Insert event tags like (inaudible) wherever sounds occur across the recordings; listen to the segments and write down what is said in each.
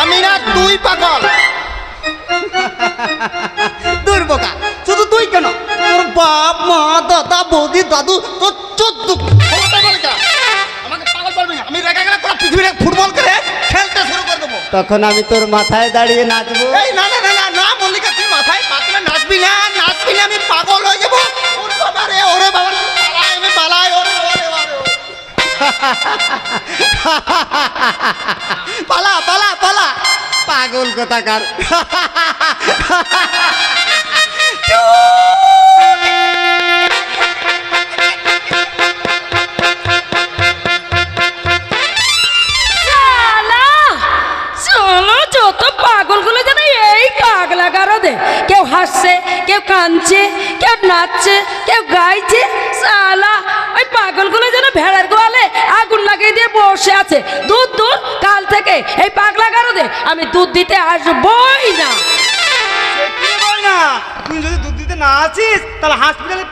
আমি না তুই পাগল। দূর বোকা শুধু তুই কেন? তোর বাপ মা দাদা বৌদি দাদু তোর চোদ্দ ক্ষমতা বলে যা। আমাকে পাগল বলবি না? আমি রেখে গেলে পুরো পৃথিবীতে ফুটবল করে খেলতে শুরু করে দেবো। তখন আমি তোর মাথায় দাঁড়িয়ে নাচবো। এই না না না না না মল্লিকা তুই মাথায় পাতলে নাচবি না নাচবি না আমি পাগল হয়ে যাব। ওরে বাবা রে ওরে বাবা পালাই আমি পালাই ওরে (laughs) পালা। চলো যত পাগলগুলো যেন এই কেউ হাসছে, কেউ কাঁদছে, কেউ নাচছে, কেউ গাইছে সালা ওই পাগলগুলো যেন ভেড়ার গোয়ালে আগুন লাগিয়ে দিয়ে বসে আছে। দুধ দুধ থেকে এই পাগলা গারদে আমি দুধ দিতে আসবই না। না তুই যদি দুধ দিতে না তাহলে হসপিটালে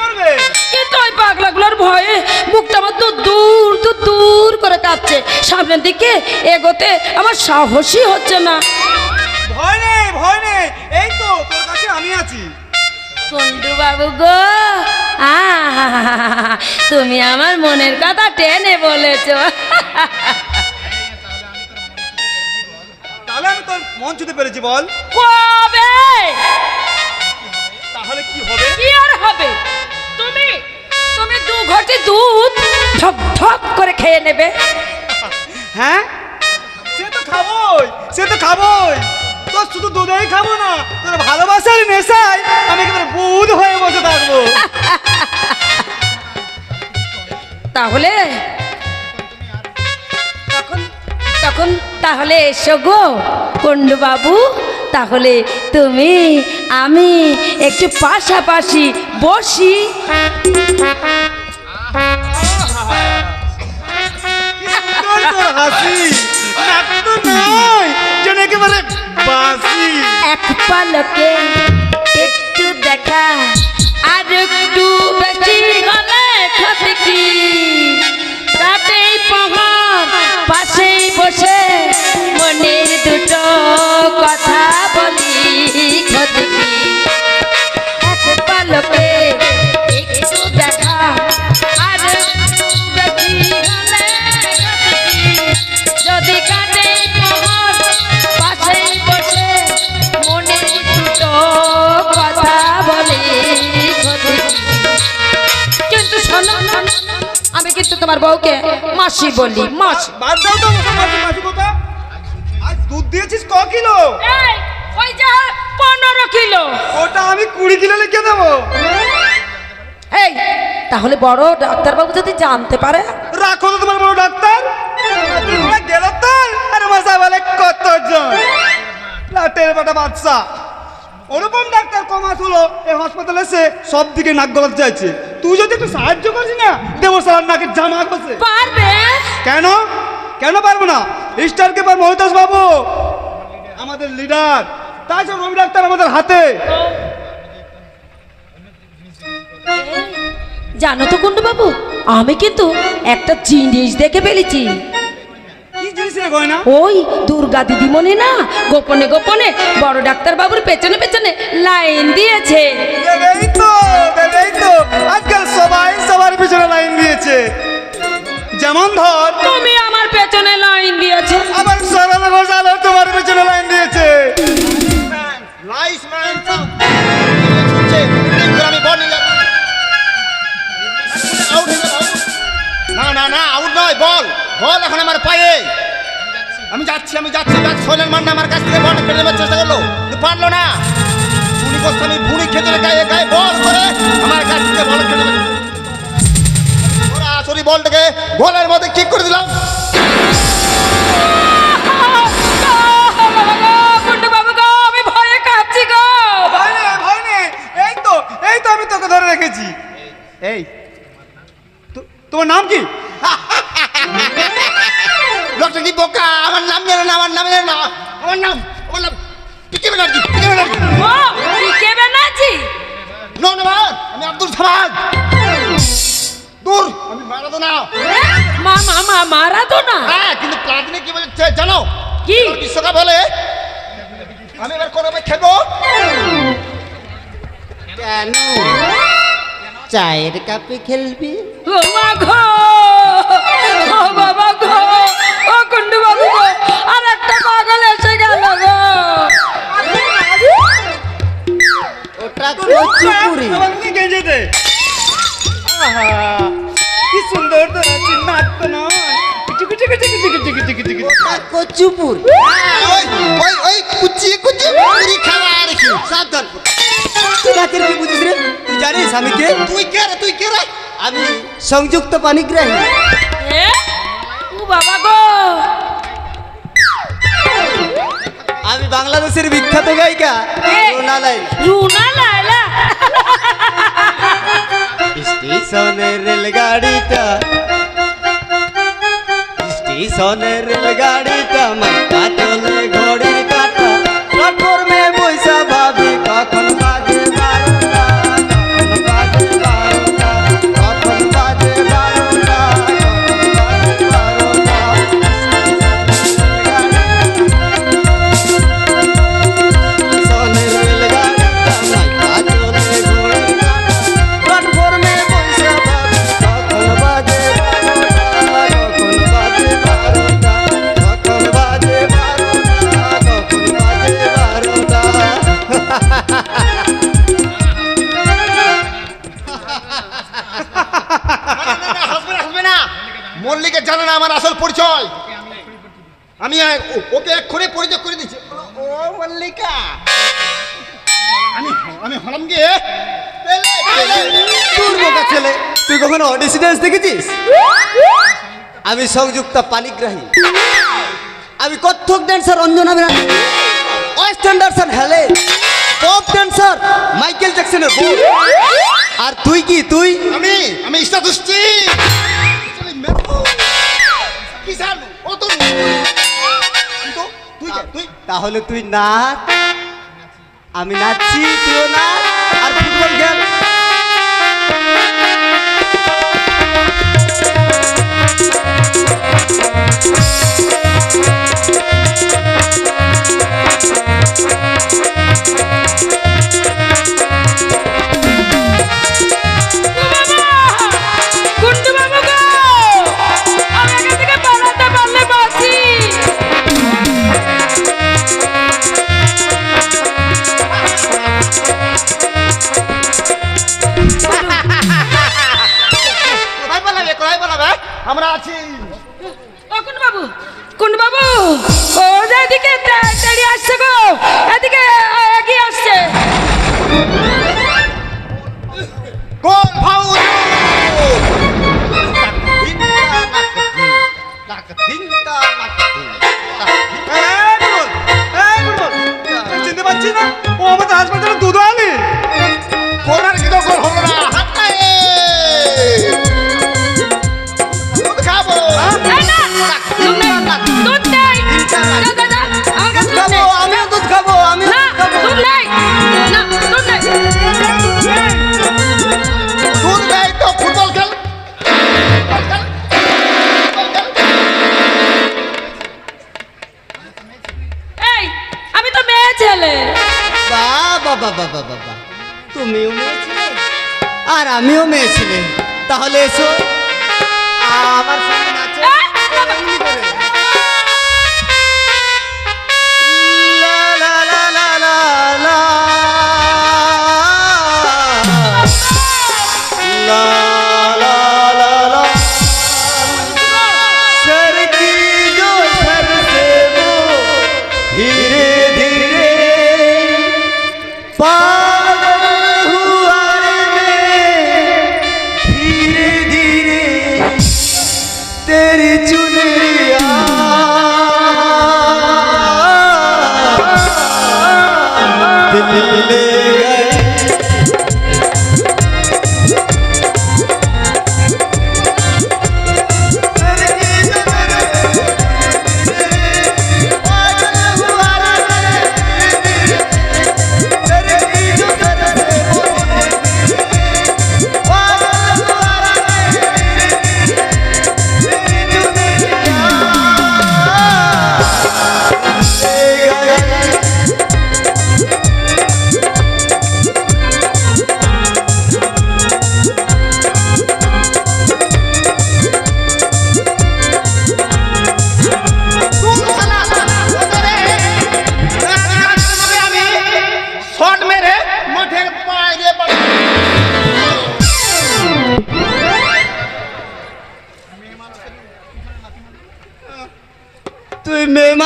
মরবে। কিন্তু ওই পাগলাগুলোর ভয়ে বুকটা আমার দূর দূর দূর দূর করে কাঁপছে। সামনের দিকে এগোতে আমার সাহসই হচ্ছে না। ভয় নেই ভয় নেই। এই তো তোর কাছে আমি আছি। কুন্ডু বাবু গো তুমি আমার মনের কথা টেনে বলেছ। তাহলে আমি তোর মন ছুতে পেরেছি বল। কবে? তাহলে কি হবে? কি আর হবে? তুমি তুমি দু ঘটি দুধ ঢক ঢক করে খেয়ে নেবে। হ্যাঁ? সে তো খাবোই সে তো খাবোই। তোর শুধু দুধই খাব না তোর ভালোবাসার নেশায় আমি একেবারে বুধ হয়ে বসে থাকব। তাহলে তখন তখন তাহলে এসো গো বাবু। তাহলে তুমি আমি একটু পাশাপাশি বসি। হাসি। যেন একেবারে বাসি এক পালকে একটু দেখা আর একটু বেশি হলে ক্ষতি কি? আমি কিন্তু বউকে মাসি বলি মাসি বাদ দাও তো মাসি মাসি কথা আজ দুধ দিয়েছিস ক কিলো? এই, ওই যে পনেরো কিলো। ওটা আমি কুড়ি কিলো লিখে দেবো। এই তাহলে বড় ডাক্তারবাবু যদি জানতে পারে। রাখো তো তোমার বড় ডাক্তার। গেল তো? আর মশা বলে কতজন? লাটের বেটা বাচ্চা ওরকম ডাক্তার কমাস হলো এই হাসপাতালে এসে সব দিকে নাক গলাতে চাইছে। তুই যদি একটু সাহায্য করছিস না দেবো সালার নাকের জামা বসে পারবে? কেন? কেন পারব না? স্টার কেপার মহিতাস বাবু? আমাদের লিডার তাছাড়া রবি ডাক্তার আমাদের হাতে। জানো তো কুন্ডু বাবু আমি কিন্তু একটা জিনিস দেখে ফেলেছি। ওই দুর্গা দিদিমণি না গোপনে গোপনে বড় ডাক্তার বাবুর পেছনে পেছনে লাইন দিয়েছে। এই তো এই তো। আজকাল সবাই সবার পিছনে লাইন দিয়েছে। যেমন ধর তুমি আমার পেছনে লাইন দিয়েছ। আবার সরল ঘোষালো তোমার পিছনে লাইন দিয়েছে। না না না আউট নয় বল। বল এখন আমার পায়ে। আমি যাচ্ছি আমি যাচ্ছি সোহেলের মান্না আমার কাছ থেকে বল কেটে নেবার চেষ্টা করল। পারল না। বুনি বসতে আমি বুনি খেতে গায়ে গায়ে বল করে আমার কাছ থেকে বল কেটে নেবে সরাসরি বলটাকে গোলের মধ্যে কিক করে দিলাম। গো আমি ভয়ে কাঁপছি গো ভয় নেই এই তো এই তো আমি তোকে ধরে রেখেছি। এই। তো- তোমার নাম কি? না। মা মা মা মারা তো না হ্যাঁ কিন্তু প্লাটিনে কি বলেছে জানো? কি? বিশ্বকাপ হলে আমি এবার কোনো খেলব কেন? চায়ের কাপে খেলবি? ও মা গো! ও বাবা গো! ও কুন্ডু বাবু গো! আর একটা পাগল এসে গেল গো! ওটা কচুপুরি দে আহা সুন্দর নাচ তো নয়। কচুপুর। ওই ওই ওই কুচিয়ে কুচিয়ে মুড়ি খাওয়া আর কি। সাবধান। তুই রাতের কি বুঝিস রে? তুই জানিস আমি কে? তুই কে রে তুই কে রে? আমি সংযুক্ত পানিগ্রাহী। এ? ও বাবা গো! আমি বাংলাদেশের বিখ্যাত গায়িকা? রোনা লাইলা রুনা স্টেশনের রেলগাড়িটা। স্টেশনের রেলগাড়িটা মাথা চলে ছেলে তুই কখনো অডিশন ডান্স দেখেছিস? আমি সংযুক্ত পানিগ্রাহী। আমি Kathak dancer Anjana Banerjee western dancer হেলে পপ ড্যান্সার মাইকেল জ্যাকসনের বউ আর তুই কি তুই? আমি আমি ইস্তাদুষ্টি তাহলে তুই নাচ। আমি নাচছি তুইও নাচ। আর ফুটবল খেল। আমরা আছি। ও বাবু কুন্ডু বাবু ও এদিকে আসছে গো এদিকে এগিয়ে আসছে। কোন চিনতে পারছিস না। ও আমাদের হাসপাতালে দুধ আনি কোনার আর আমিও মেয়ে ছিলে। তাহলে এসো। আমার সঙ্গে নাচো। লা।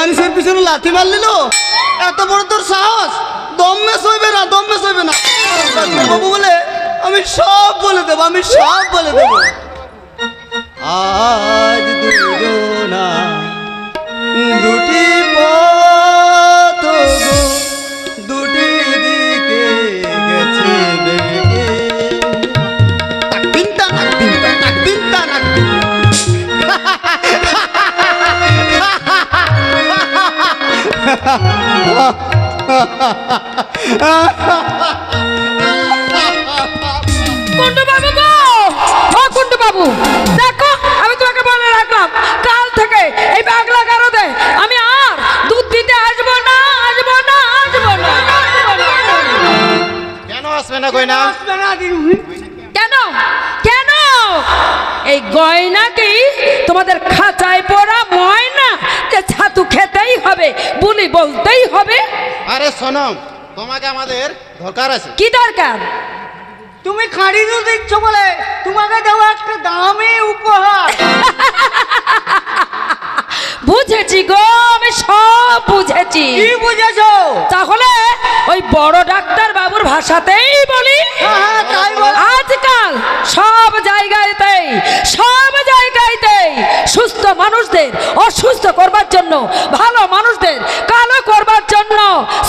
মানুষের পিছনে লাথি মারলিল? এত বড় তোর সাহস? দমে সইবে না, দমে সইবে না। বাবু বলে, আমি সব বলে দেবো, আমি সব বলে দেবো। আজ দুজনা দুটি পথ কুন্টু বাবু গো! ও কুন্টু বাবু দেখো আমি তোমাকে বলে রাখলাম কাল থেকে এই বাগলা গারদে আমি আর দুধ দিতে আসব না আসব না আসব না কেন আসবে না গয়না কেন কেন এই গয়না কি? তোমাদের খাঁচায় পড়া ময়না? যে ছাতু খেতেই হবে বুলি বলতেই হবে। আরে সোনম তোমাকে আমাদের দরকার আছে। কি দরকার? তুমি খাড়ি দুধ দিচ্ছ বলে তোমাকে দেওয়া একটা দামি উপহার। (laughs) বুঝেছি গো আমি সব বুঝেছি। কি বুঝেছ? তাহলে ওই বড় ডাক্তার বাবুর ভাষাতেই বলি। হ্যাঁ, হ্যাঁ, তাই বল। আজকাল সব মানুষদের, অসুস্থ করবার জন্য, ভালো মানুষদের, কালো করবার জন্য,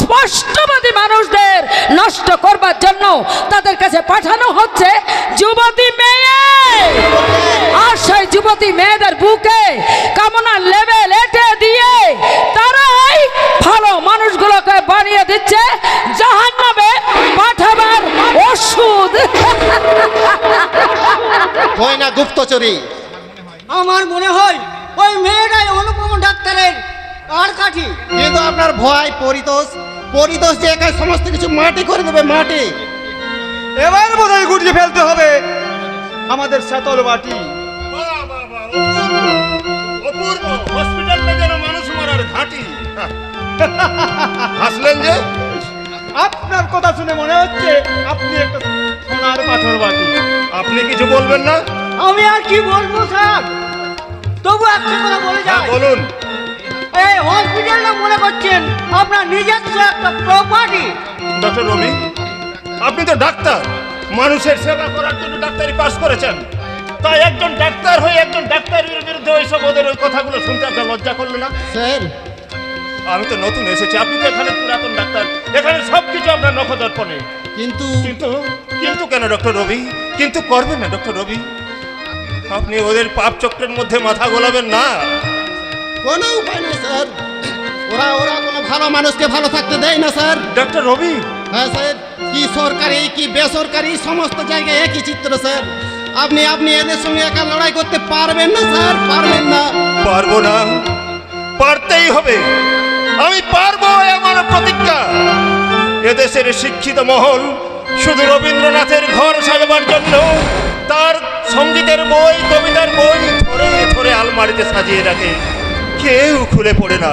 স্পষ্টবাদী মানুষদের নষ্ট করবার জন্য তাদের কাছে পাঠানো হচ্ছে যুবতী মেয়ে। আর সেই যুবতী মেয়েদের বুকে কামনার লেভেল এটে দিয়ে তারাই ভালো মানুষগুলোকে বানিয়ে দিচ্ছে জাহান নামে পাঠাবার ওষুধ। গয়না গুপ্তচুরি। আমার মনে হয় ওই মেয়েটাই অনুপম ডাক্তারের আর কাঠি। কিন্তু আপনার ভয় পরিতোষ পরিতোষ যে একাই সমস্ত কিছু মাটি করে দেবে মাটি। এবার বোধহয় গুটিয়ে ফেলতে হবে আমাদের শীতল বাটি অপূর্ব হসপিটালটা যেন মানুষ মারার ঘাঁটি। হাসলেন যে? আপনার কথা শুনে মনে হচ্ছে আপনি একটা সোনার পাথর বাটি। আপনি কিছু বলবেন না? আমি আর কি বলব স্যার? তবু একটা কথা বলে হ্যাঁ যাই। বলুন। এই হসপিটালটা মনে করছেন আপনার নিজস্ব একটা প্রপার্টি ডক্টর রবি আপনি তো ডাক্তার। মানুষের সেবা করার জন্য ডাক্তারি পাস করেছেন। তাই একজন ডাক্তার হয়ে একজন ডাক্তারের বিরুদ্ধে ওইসব ওদের ওই কথাগুলো শুনতে আপনার লজ্জা করল না? স্যার। আমি তো নতুন এসেছি আপনি তো এখানে পুরাতন ডাক্তার। এখানে সব কিছু আপনার নখদর্পণে। কিন্তু কিন্তু কিন্তু কেন ডক্টর রবি? কিন্তু করবেন না ডক্টর রবি? আপনি ওদের পাপ চক্রের মধ্যে মাথা গোলাবেন না। কোনো উপায় নেই স্যার। ওরা ওরা কোনো ভালো মানুষকে ভালো থাকতে দেয় না স্যার। ডক্টর রবি? হ্যাঁ স্যার। কি সরকারি কি বেসরকারি সমস্ত জায়গায় একই চিত্র স্যার। আপনি আপনি এদের সঙ্গে একা লড়াই করতে পারবেন না স্যার পারবেন না। পারব না। পারতেই হবে। আমি পারব এমন প্রতিজ্ঞা। এদেশের শিক্ষিত মহল শুধু রবীন্দ্রনাথের ঘর সাজাবার জন্য তার সঙ্গীতের বই, কবিতার বই ধরে ধরে আলমারিতে সাজিয়ে রাখে। কেউ খুলে পড়ে না।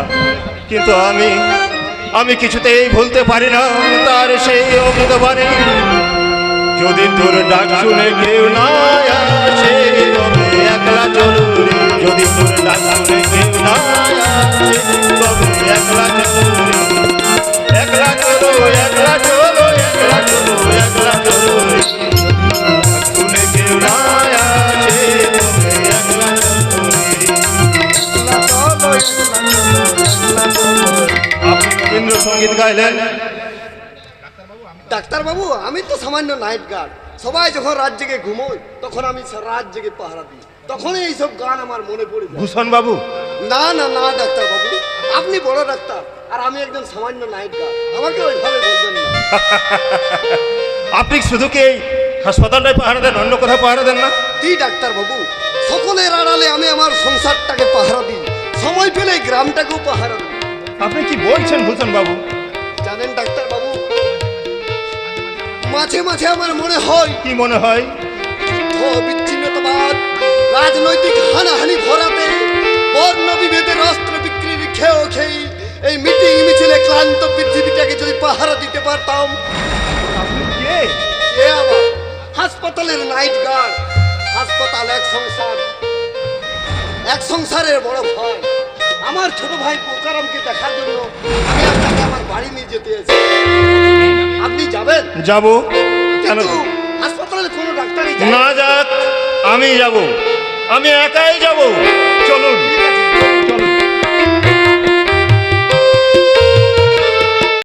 কিন্তু আমি আমি কিছুতেই ভুলতে পারি না তার সেই অমৃতবাণী। যদি তোর ডাক শুনে কেউ না আসে, তবে একলা চলুন। যদি তোর ডাক শুনে কেউ না আসে, তবে একলা চলো একলা চলো গাইলেন ডাক্তারবাবু আমি তো সামান্য নাইট গার্ড সবাই যখন রাত জেগে ঘুমোয় তখন আমি রাত জেগে পাহারা দিই। তখনই এইসব গান আমার মনে পড়ে ভূষণ বাবু। না না না ডাক্তারবাবু। আপনি বড় ডাক্তার আর আমি একজন সামান্য নাইট গার্ড আমাকে ওইভাবে বলবেন না। (laughs) আপনি শুধু কি এই হাসপাতালটায় পাহারা দেন অন্য কোথাও পাহারা দেন না? দি ডাক্তারবাবু। সকলের আড়ালে আমি আমার সংসারটাকে পাহারা দিই। সময় পেলে গ্রামটাকেও পাহারা দিই। আপনি কি বলছেন ভূষণ বাবু? জানেন ডাক্তারবাবু? মাঝে মাঝে আমার মনে হয় কি মনে হয়? বিচ্ছিন্নতাবাদ রাজনৈতিক হানাহানি ভরাতে বর্ণ বিভেদের অস্ত্র বিক্রির খেয়েও খেই এই মিটিং মিছিলে ক্লান্ত পৃথিবীটাকে যদি পাহারা দিতে পারতাম। হাসপাতালের নাইট গার্ড হাসপাতাল এক সংসার। এক সংসারের বড় ভাই। আমার ছোট ভাই পোকারামকে দেখার জন্য আমি আপনাকে আমার বাড়ি নিয়ে যেতে আছি আপনি যাবেন? যাব। কেন? হাসপাতালে কোনো ডাক্তারই। না যাক আমি যাব। আমি একাই যাব। চলুন।